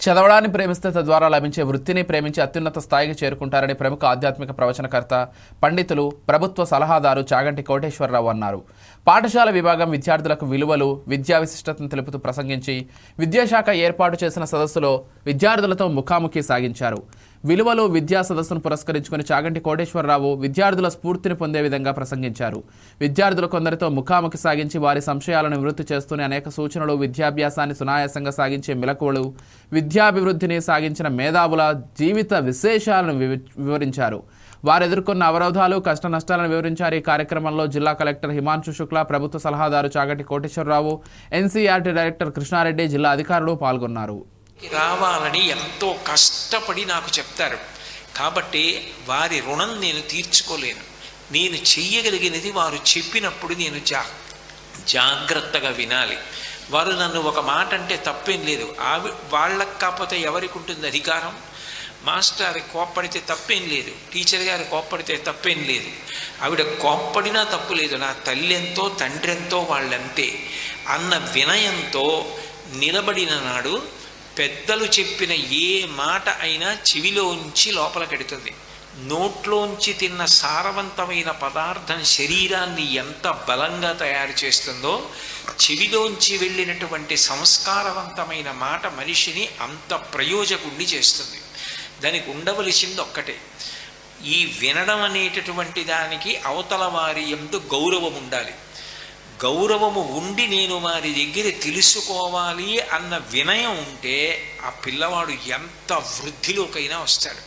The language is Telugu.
చదవడాన్ని ప్రేమిస్తే తద్వారా లభించే వృత్తిని ప్రేమించి అత్యున్నత స్థాయికి చేరుకుంటారని ప్రముఖ ఆధ్యాత్మిక ప్రవచనకర్త పండితులు ప్రభుత్వ సలహాదారు చాగంటి కోటేశ్వరరావు అన్నారు. పాఠశాల విభాగం విద్యార్థులకు విలువలు విద్యా విశిష్టతను తెలుపుతూ ప్రసంగించి విద్యాశాఖ ఏర్పాటు చేసిన సదస్సులో విద్యార్థులతో ముఖాముఖి సాగించారు. విలువలు విద్యా సదస్సును పురస్కరించుకుని చాగంటి కోటేశ్వరరావు విద్యార్థుల స్ఫూర్తిని పొందే విధంగా ప్రసంగించారు. విద్యార్థులు కొందరితో ముఖాముఖి సాగించి వారి సంశయాలను నివృత్తి చేస్తూనే అనేక సూచనలు విద్యాభ్యాసాన్ని సునాయాసంగా సాగించే మెలకువలు విద్యాభివృద్ధిని సాగించిన మేధావుల జీవిత విశేషాలను వివరించారు. వారు ఎదుర్కొన్న అవరోధాలు కష్ట నష్టాలను వివరించారు. ఈ కార్యక్రమంలో జిల్లా కలెక్టర్ హిమాంశు శుక్లా ప్రభుత్వ సలహాదారు చాగటి కోటేశ్వరరావు ఎన్సీఆర్టీ డైరెక్టర్ కృష్ణారెడ్డి జిల్లా అధికారులు పాల్గొన్నారు. రావాలని ఎంతో కష్టపడి నాకు చెప్తారు. కాబట్టి వారి రుణం నేను తీర్చుకోలేను. నేను చెయ్యగలిగినది వారు చెప్పినప్పుడు నేను జా జాగ్రత్తగా వినాలి. వారు నన్ను ఒక మాట అంటే తప్పేం లేదు. ఆవి వాళ్ళకి కాకపోతే ఎవరికి ఉంటుంది అధికారం? మాస్టర్ కోప్పడితే తప్పేం లేదు. టీచర్ గారు కోప్పడితే తప్పేం లేదు. ఆవిడ కోప్పడినా తప్పు లేదు. నా తల్లి ఎంతో తండ్రి ఎంతో వాళ్ళంతే. అన్న వినయంతో నిలబడిన నాడు పెద్దలు చెప్పిన ఏ మాట అయినా చెవిలోంచి లోపలికెడుతుంది నోట్లోంచి తిన్న సారవంతమైన పదార్థం శరీరాన్ని ఎంత బలంగా తయారు చేస్తుందో చెవిలోంచి వెళ్ళినటువంటి సంస్కారవంతమైన మాట మనిషిని అంత ప్రయోజకుణ్ణి చేస్తుంది. దానికి ఉండవలసింది ఒక్కటే. ఈ వినడం అనేటటువంటి దానికి అవతల వారి ఎందు గౌరవం ఉండాలి. గౌరవము ఉండి నేను వారి దగ్గర తెలుసుకోవాలి అన్న వినయం ఉంటే ఆ పిల్లవాడు ఎంత వృద్ధిలోకైనా వస్తాడు.